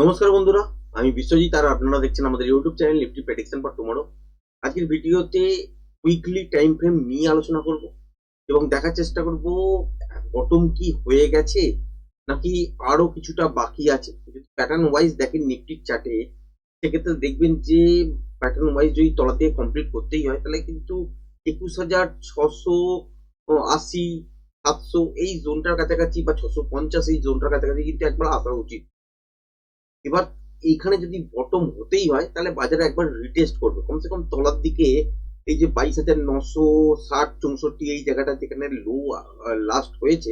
নমস্কার বন্ধুরা, আমি বিশ্বজিৎ আর আপনারা দেখছেন আমাদের YouTube channel Nifty prediction for tomorrow আজকের ভিডিওতে উইকলি টাইম ফ্রেম নিয়ে আলোচনা করব এবং দেখার চেষ্টা করব বটম কি হয়ে গেছে নাকি আরও কিছুটা বাকি আছে। যদি প্যাটার্ন ওয়াইজ দেখেন নিফটির চার্টে সেক্ষেত্রে দেখবেন যে প্যাটার্ন ওয়াইজ যদি তলা দিয়ে কমপ্লিট করতেই হয়, তাহলে কিন্তু একুশ হাজার ছশো আশি, সাতশো এই জোনটার কাছাকাছি বা ছশো পঞ্চাশ এই জোনটার কাছাকাছি কিন্তু একবার আসা উচিত। এবার এইখানে যদি বটম হতেই হয়, তাহলে বাজারে একবার রিটেস্ট করবে। কমসে কম তলার দিকে এই যে বাইশ হাজার নশো ষাট চৌষট্টি এই জায়গাটা যেখানে লো লাস্ট হয়েছে,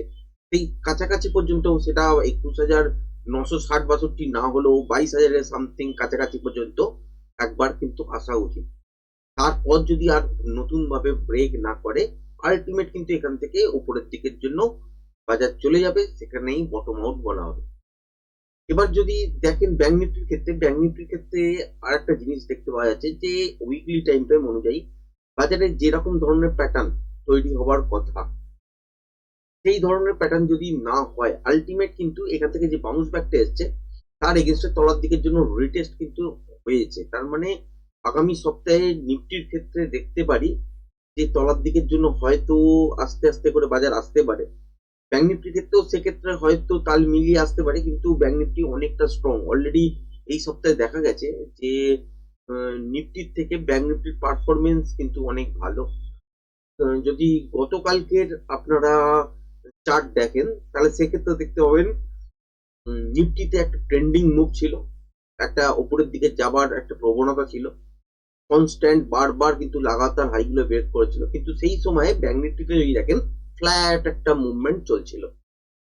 সেই কাছাকাছি পর্যন্ত সেটা একুশ হাজার নশো ষাট বাষট্টি না হলেও বাইশ হাজারের সামথিং কাছাকাছি পর্যন্ত একবার কিন্তু আসা উচিত। তারপর যদি আর নতুন ভাবে ব্রেক না করে আলটিমেট কিন্তু এখান থেকে উপরের দিকের জন্য বাজার চলে যাবে, সেখানেই বটম আউট বলা হবে। এবার যদি দেখেন ব্যাংক নিফটির ক্ষেত্রে ব্যাংক নিফটির ক্ষেত্রে আর একটা জিনিস দেখতে পাওয়া যাচ্ছে যে উইকলি টাইম ফ্রেম অনুযায়ী বাজারে যেরকম ধরনের প্যাটার্ন তৈরি হওয়ার কথা, সেই ধরনের প্যাটার্ন যদি না হয় আলটিমেট কিন্তু এখান থেকে যে বাউন্স ব্যাকটা এসছে, তার এগেনস্টে তলার দিকের জন্য রিটেস্ট কিন্তু হয়েছে। তার মানে আগামী সপ্তাহে নিফটির ক্ষেত্রে দেখতে পারি যে তলার দিকের জন্য হয়তো আস্তে আস্তে করে বাজার আসতে পারে। ব্যাংক নিফটির ক্ষেত্রেও সেক্ষেত্রে হয়তো তাল মিলিয়ে আসতে পারে, কিন্তু ব্যাংক নিফটি অনেকটা স্ট্রং অলরেডি এই সপ্তাহে দেখা গেছে যে নিফটির থেকে ব্যাংক নিফটির পারফরমেন্স কিন্তু অনেক ভালো। যদি গতকালকের আপনারা চার্ট দেখেন, তাহলে সেক্ষেত্রে দেখতে পাবেন নিফটিতে একটা ট্রেন্ডিং মুভ ছিল। একটা ওপরের দিকে যাবার একটা প্রবণতা ছিল। কনস্ট্যান্ট বারবার কিন্তু লাগাতার হাইগুলো বের করেছিল। কিন্তু সেই সময়ে ব্যাংক নিফটিতে যদি দেখেন ফ্ল্যাট একটা মুভমেন্ট চলছিল।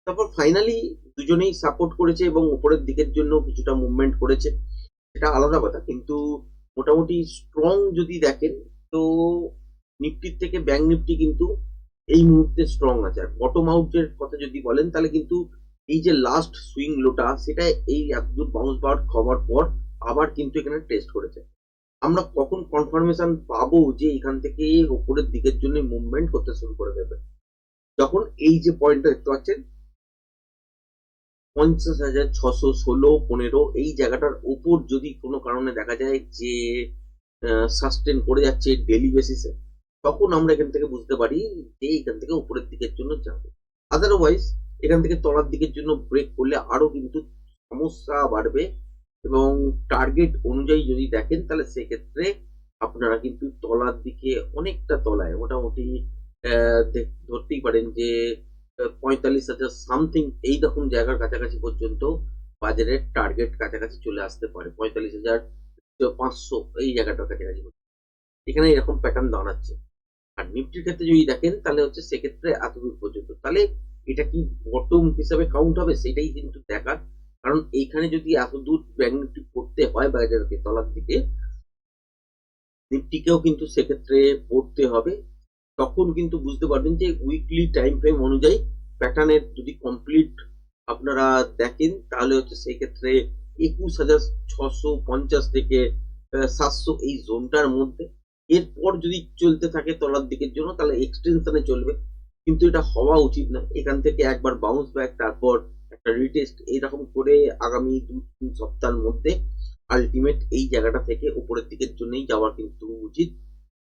তারপর ফাইনালি দুজনেই সাপোর্ট করেছে এবং উপরের দিকের জন্য কিছুটা মুভমেন্ট করেছে, সেটা আলাদা কথা। কিন্তু মোটামুটি স্ট্রং যদি দেখেন, তো নিফটির থেকে ব্যাংক নিফটি কিন্তু এই মুহূর্তে স্ট্রং আছে। আর বটম আউটের কথা যদি বলেন, তাহলে কিন্তু এই যে লাস্ট সুইং লোটা সেটা এই এতদূর বাউন্স বার খাওয়ার পর আবার কিন্তু এখানে টেস্ট করেছে। আমরা কখন কনফার্মেশন পাবো যে এখান থেকে উপরের দিকের জন্য মুভমেন্ট করতে শুরু করে দেবে? যখন এই যে পয়েন্টটা দেখতে পাচ্ছেন, পঞ্চাশ হাজার ছশো ষোলো পনেরো এই জায়গাটার উপর যদি কোনো কারণে দেখা যায় যে সাস্টেন করে যাচ্ছে ডেলি বেসিসে তখন আমরা এখান থেকে বুঝতে পারি যে এখান থেকে উপরের দিকের জন্য যাবে। আদারওয়াইজ এখান থেকে তলার দিকের জন্য ব্রেক করলে আরও কিন্তু সমস্যা বাড়বে এবং টার্গেট অনুযায়ী যদি দেখেন, তাহলে সেক্ষেত্রে আপনারা কিন্তু তলার দিকে অনেকটা তলায়, মোটামুটি ধরতেই পারেন যে পঁয়তাল্লিশ হাজার সামথিং এই রকম জায়গার কাছাকাছি পর্যন্ত বাজারের টার্গেট কাছাকাছি চলে আসতে পারে। পঁয়তাল্লিশ হাজার পাঁচশো এই জায়গাটার কাছাকাছি এখানে এরকম প্যাটার্ন দাঁড়াচ্ছে। আর নিফটির ক্ষেত্রে যদি দেখেন, তাহলে হচ্ছে সেক্ষেত্রে এতদূর পর্যন্ত। তাহলে এটা কি বটম হিসাবে কাউন্ট হবে? সেটাই কিন্তু দেখার। কারণ এইখানে যদি এত দূর ব্যাংক পড়তে হয় বাজারকে তলার দিকে, নিফটিকেও কিন্তু সেক্ষেত্রে পড়তে হবে। তখন কিন্তু বুঝতে পারবেন যে উইকলি টাইম ফ্রেম অনুযায়ী প্যাটার্নের যদি কমপ্লিট আপনারা দেখেন, তাহলে হচ্ছে সেই ক্ষেত্রে একুশ হাজার ছশো পঞ্চাশ থেকে সাতশো এই জোনটার মধ্যে। এরপর যদি চলতে থাকে তলার দিকের জন্য, তাহলে এক্সটেনশনে চলবে। কিন্তু এটা হওয়া উচিত না। এখান থেকে একবার বাউন্স ব্যাক তারপর একটা রিটেস্ট এইরকম করে আগামী দু তিন সপ্তাহের মধ্যে আলটিমেট এই জায়গাটা থেকে উপরের দিকের জন্যই যাওয়া কিন্তু উচিত।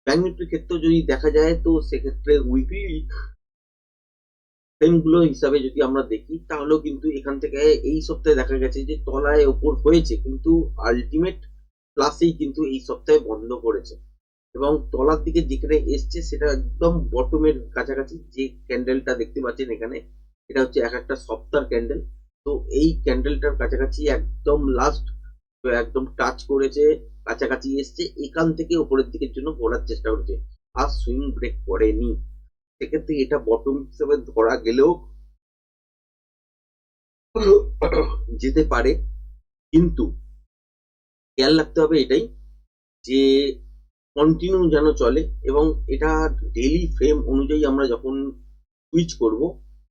ব্যাংক নিফটির ক্ষেত্রেও যদি দেখা যায়, তো সেক্ষেত্রে উইকলি গুলো হিসাবে যদি আমরা দেখি, তাহলেও কিন্তু এখান থেকে এই সপ্তাহে দেখা গেছে যে তলায় ওপর হয়েছে, কিন্তু আলটিমেট প্লাসেই কিন্তু এই সপ্তাহে বন্ধ করেছে। এবং তলার দিকে যেখানে এসছে, সেটা একদম বটমের কাছাকাছি যে ক্যান্ডেলটা দেখতে পাচ্ছেন এখানে, এটা হচ্ছে এক একটা সপ্তাহ ক্যান্ডেল তো এই ক্যান্ডেলটার কাছাকাছি একদম লাস্ট একদম টাচ করেছে কাছাকাছি এসছে, এখান থেকে উপরের দিকের জন্য ঘোরার চেষ্টা করছে। আর সুইং ব্রেক করেনি সেক্ষেত্রে এটা বটম হিসেবে ধরা গেলেও যেতে পারে। কিন্তু খেয়াল রাখতে হবে এটাই যে কন্টিনিউ যেন চলে এবং এটা ডেলি ফ্রেম অনুযায়ী আমরা যখন সুইচ করব,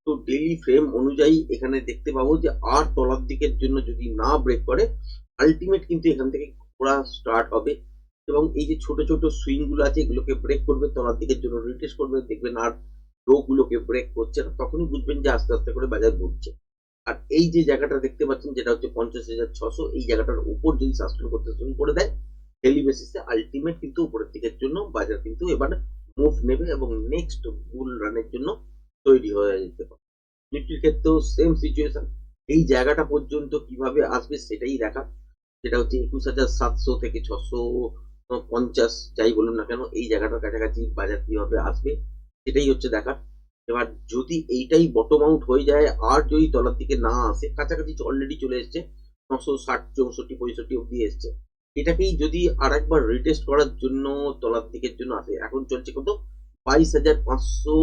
তো ডেলি ফ্রেম অনুযায়ী এখানে দেখতে পাবো যে আর তলার দিকের জন্য যদি না ব্রেক করে আলটিমেট কিন্তু এখান থেকে ঘোরা স্টার্ট হবে। এবং এই যে ছোট ছোট সুইংগুলো আছে, এগুলোকে ব্রেক করবে তলার দিকের জন্য রিটেস্ট করবে, দেখবেন আর রো গুলোকে ব্রেক করছে না। তখনই বুঝবেন যে আস্তে আস্তে করে বাজার ঘুরছে। আর এই যে জায়গাটা দেখতে পাচ্ছেন, যেটা হচ্ছে পঞ্চাশ হাজার ছশো, এই জায়গাটার উপর যদি সাস্টেন করতে শুরু করে দেয় ডেলি বেসিসে আলটিমেট কিন্তু উপরের দিকের জন্য বাজার কিন্তু এবার মুভ নেবে এবং নেক্সট বুল রানের জন্য তৈরি হয়ে যেতে পারে। নিফটির ক্ষেত্রেও সেম সিচুয়েশন এই জায়গাটা পর্যন্ত কীভাবে আসবে, সেটাই দেখা। যেটা হচ্ছে একুশ হাজার সাতশো থেকে ছশো পঞ্চাশ যাই বলুন না কেন, এই জায়গাটার কাছাকাছি বাজার কীভাবে আসবে, সেটাই হচ্ছে দেখার। এবার যদি এইটাই বটম আউট হয়ে যায়, আর যদি তলার দিকে না আসে, কাছাকাছি অলরেডি চলে এসছে, নশো ষাট, চৌষট্টি, পঁয়ষট্টি অব্দি এসছে। এটাকেই যদি আর একবার রিটেস্ট করার জন্য তলার দিকের জন্য আসে, এখন চলছে কত? বাইশ হাজার পাঁচশো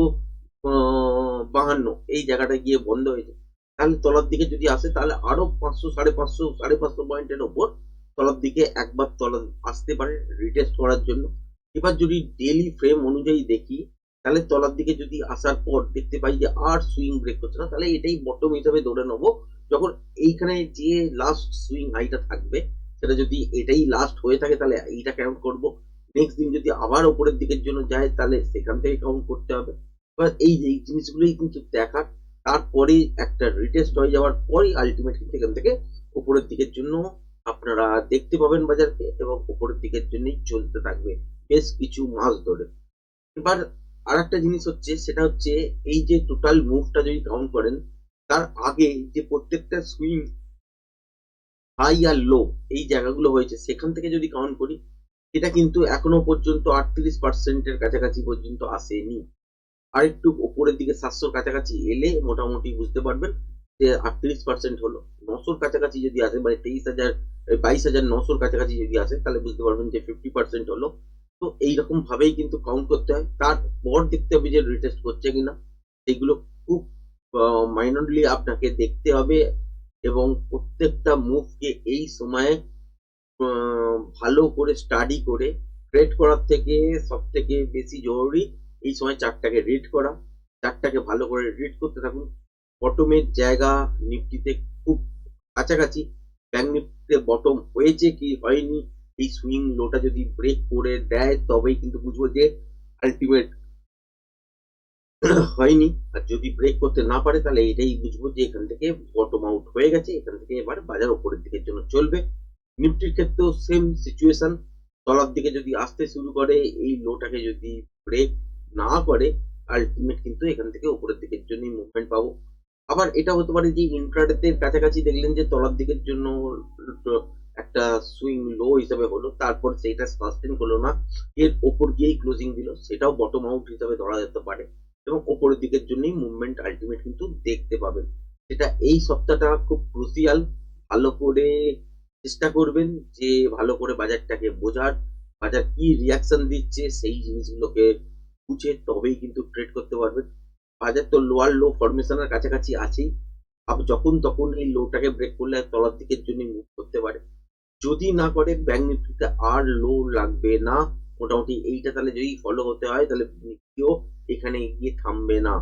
বাহান্ন। এই জায়গাটা গিয়ে বন্ধ হয়েছে তাহলে তলার দিকে যদি আসে, তাহলে আরও পাঁচশো, সাড়ে পাঁচশো সাড়ে পাঁচশো পয়েন্টের ওপর তলার দিকে একবার তলা আসতে পারে রিটেস্ট করার জন্য। এবার যদি ডেলি ফ্রেম অনুযায়ী দেখি, তাহলে তলার দিকে যদি আসার পর দেখতে পাই যে আর সুইং ব্রেক করছে না, তাহলে এটাই বটম হিসাবে ধরে নেব। যখন এইখানে যে লাস্ট সুইং হাইটা থাকবে, সেটা যদি এটাই লাস্ট হয়ে থাকে, তাহলে এইটা কাউন্ট করব। নেক্সট দিন যদি আবার ওপরের দিকের জন্য যায়, তাহলে সেখান থেকে কাউন্ট করতে হবে। এবার এই এই জিনিসগুলোই কিন্তু দেখার তারপরে একটা রিটেস্ট হয়ে যাওয়ার পরই আলটিমেট এখান থেকে উপরের দিকের জন্য আপনারা দেখতে পাবেন বাজারকে এবং উপরের দিকের জন্যই চলতে থাকবে বেশ কিছু মাস ধরে। এবার আর একটা জিনিস হচ্ছে, সেটা হচ্ছে এই যে টোটাল মুভটা যদি কাউন্ট করেন, তার আগে যে প্রত্যেকটা সুইং হাই আর লো এই জায়গাগুলো হয়েছে, সেখান থেকে যদি কাউন্ট করি এটা কিন্তু এখনও পর্যন্ত আটত্রিশ পার্সেন্টের কাছাকাছি পর্যন্ত আসেনি। আর একটু উপরের দিকে সাতশোর কাছাকাছি এলে মোটামুটি বুঝতে পারবেন যে আটত্রিশ পার্সেন্ট হলো। নশোর কাছাকাছি যদি আসে মানে তেইশ হাজার বাইশ হাজার নশোর কাছাকাছি যদি আসে, তাহলে বুঝতে পারবেন যে ফিফটি পার্সেন্ট হলো। তো এইরকম ভাবেই কিন্তু কাউন্ট করতে হয়। তারপর দেখতে হবে যে রিটেস্ট করছে কিনা। সেগুলো খুব মাইনরলি আপনাকে দেখতে হবে এবং প্রত্যেকটা মুভকে এই সময়ে ভালো করে স্টাডি করে ট্রেড করার থেকে সব থেকে বেশি জরুরি এই সময় চারটাকে রিড করা। চারটাকে ভালো করে রিড করতে থাকুন। বটমের জায়গা নিফটিতে খুব কাছাকাছি। ব্যাংক নিফটিতে বটম হয়েছে কি হয়নি? এই সুইং লোটা যদি ব্রেক করে দেয়, তবেই কিন্তু বুঝব যে আলটিমেট হয়নি। আর যদি ব্রেক করতে না পারে, তাহলে এটাই বুঝব যে এখান থেকে বটম আউট হয়ে গেছে। এখান থেকে এবার বাজার ওপরের দিকের জন্য চলবে। নিফটির ক্ষেত্রেও সেম সিচুয়েশন তলার দিকে যদি আসতে শুরু করে, এই লোটাকে যদি ব্রেক না করে আলটিমেট কিন্তু এখান থেকে উপরের দিকের জন্যই মুভমেন্ট পাবো। আবার এটা হতে পারে যে ইন্ট্রাডেতে কাছাকাছি দেখলেন যে তলার দিকের জন্য একটা সুইং লো হিসাবে হলো, তারপর সেইটা সাস্টেন করল না, এর ওপর গিয়েই ক্লোজিং দিল, সেটাও বটম আউট হিসাবে ধরা যেতে পারে। এবং ওপরের দিকের জন্যই মুভমেন্ট আলটিমেট কিন্তু দেখতে পাবেন। সেটা এই সপ্তাহটা খুব ক্রুসিয়াল ভালো করে চেষ্টা করবেন যে ভালো করে বাজারটাকে বোঝার, বাজার কি রিয়াকশন দিচ্ছে, সেই জিনিসগুলোকে বুঝে তবেই কিন্তু ট্রেড করতে পারবেন বাজার তো লোয়ার লো ফরমেশনের কাছাকাছি আছেই। আবার যখন তখন এই লোটাকে ব্রেক করলে তলার দিকের জন্য মুভ করতে পারে। যদি না করে ব্যাংক নিফটিতে আর লো লাগবে না, মোটামুটি এইটা তাহলে যদি ফলো হতে হয়, তাহলে নিফটিও এখানে গিয়ে থামবে না।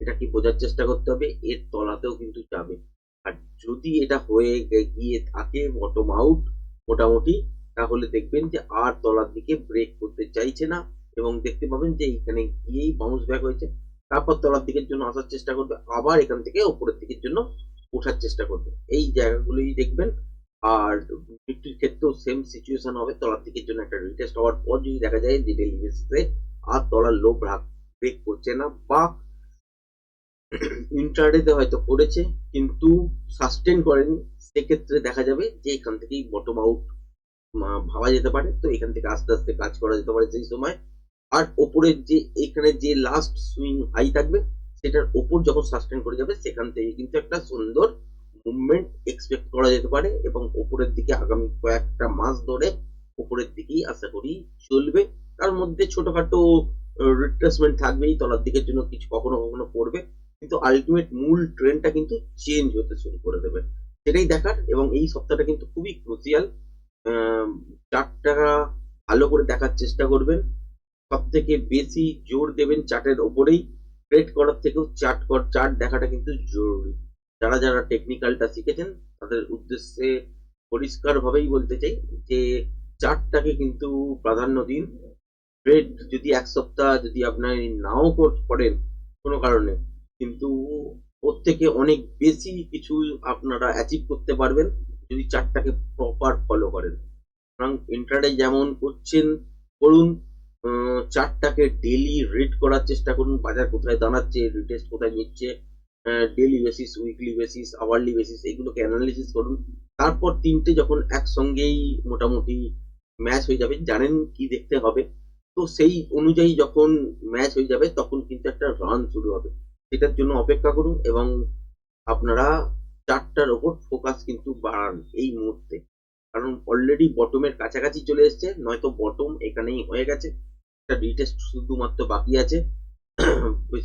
এটা কি বোঝার চেষ্টা করতে হবে, এর তলাতেও কিন্তু যাবে। আর যদি এটা হয়ে গিয়ে থাকে বটম আউট মোটামুটি, তাহলে দেখবেন যে আর তলার দিকে ব্রেক করতে চাইছে না। এবং দেখতে পাবেন যে এখানে গিয়েই বাউন্স ব্যাক হয়েছে। তারপর তলার দিকের জন্য আসার চেষ্টা করবে, আবার এখান থেকে উপরের দিকের জন্য ওঠার চেষ্টা করবে। এই জায়গাগুলোই দেখবেন। আর নিফটির ক্ষেত্রেও সেম সিচুয়েশন হবে। তলার দিকের জন্য একটা রিটেস্ট হওয়ার পর যদি দেখা যায় যে ডেলি আর তলার লো ব্রেক করছে না বা ইন্টারডেতে হয়তো করেছে, কিন্তু সাস্টেন করেনি, সেক্ষেত্রে দেখা যাবে যে এখান থেকেই বটম আউট ভাবা যেতে পারে। তো এখান থেকে আস্তে আস্তে কাজ করা যেতে পারে সেই সময়। আর ওপরের যে, এখানে যে লাস্ট সুইং হাই থাকবে, সেটার ওপর যখন সাস্টেন করে যাবে, সেখান থেকে কিন্তু একটা সুন্দর মুভমেন্ট এক্সপেক্ট করা যেতে পারে এবং ওপরের দিকে আগামী কয়েকটা মাস ধরে ওপরের দিকেই আশা করি চলবে। তার মধ্যে ছোটখাটো রিট্রেসমেন্ট থাকবেই, তলার দিকের জন্য কিছু কখনো কখনো পড়বে, কিন্তু আলটিমেট মূল ট্রেন্ডটা কিন্তু চেঞ্জ হতে শুরু করে দেবে। সেটাই দেখার এবং এই সপ্তাহটা কিন্তু খুবই ক্রুসিয়াল চার্টটা ভালো করে দেখার চেষ্টা করবেন। সব থেকে বেশি জোর দেবেন চার্টের ওপরেই। ট্রেড করার থেকেও চার্ট চার্ট দেখাটা কিন্তু জরুরি। যারা যারা টেকনিক্যালটা শিখেছেন, তাদের উদ্দেশ্যে পরিষ্কার ভাবেই বলতে চাই যে চার্টটাকে কিন্তু প্রাধান্য দিন। ট্রেড যদি এক সপ্তাহ যদি আপনার নাও করেন, কোনো কারণে, কিন্তু ওর থেকে অনেক বেশি কিছু আপনারা অ্যাচিভ করতে পারবেন যদি চারটাকে প্রপার ফলো করেন। সুতরাং ইন্টারডে যেমন করছেন, করুন আহ, চারটাকে ডেলি রিড করার চেষ্টা করুন। বাজার কোথায় দাঁড়াচ্ছে রিটেস্ট কোথায় নিচ্ছে daily basis weekly basis hourly basis এগুলোকে অ্যানালিসিস করুন। তারপর তিনটে যখন একসঙ্গেই মোটামুটি ম্যাচ হয়ে যাবে জানেন কি দেখতে হবে। তো সেই অনুযায়ী যখন ম্যাচ হয়ে যাবে তখন কিন্তু একটা রান শুরু হবে। সেটার জন্য অপেক্ষা করুন এবং আপনারা চারটার ওপর ফোকাস কিন্তু বাড়ান এই মুহূর্তে। কারণ অলরেডি বটমের কাছাকাছি চলে এসেছে নয়তো বটম এখানেই হয়ে গেছে। একটা রিটেস্ট শুধুমাত্র বাকি আছে।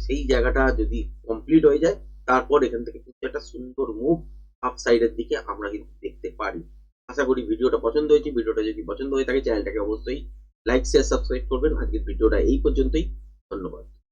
সেই জায়গাটা যদি কমপ্লিট হয়ে যায়, তারপর এখান থেকে কিন্তু একটা সুন্দর মুভ আপ সাইডের দিকে আমরা কিন্তু দেখতে পারি। আশা করি ভিডিওটা পছন্দ হয়েছে। ভিডিওটা যদি পছন্দ হয়ে থাকে, চ্যানেলটাকে অবশ্যই লাইক শেয়ার সাবস্ক্রাইব করবেন। আজকের ভিডিওটা এই পর্যন্তই। ধন্যবাদ।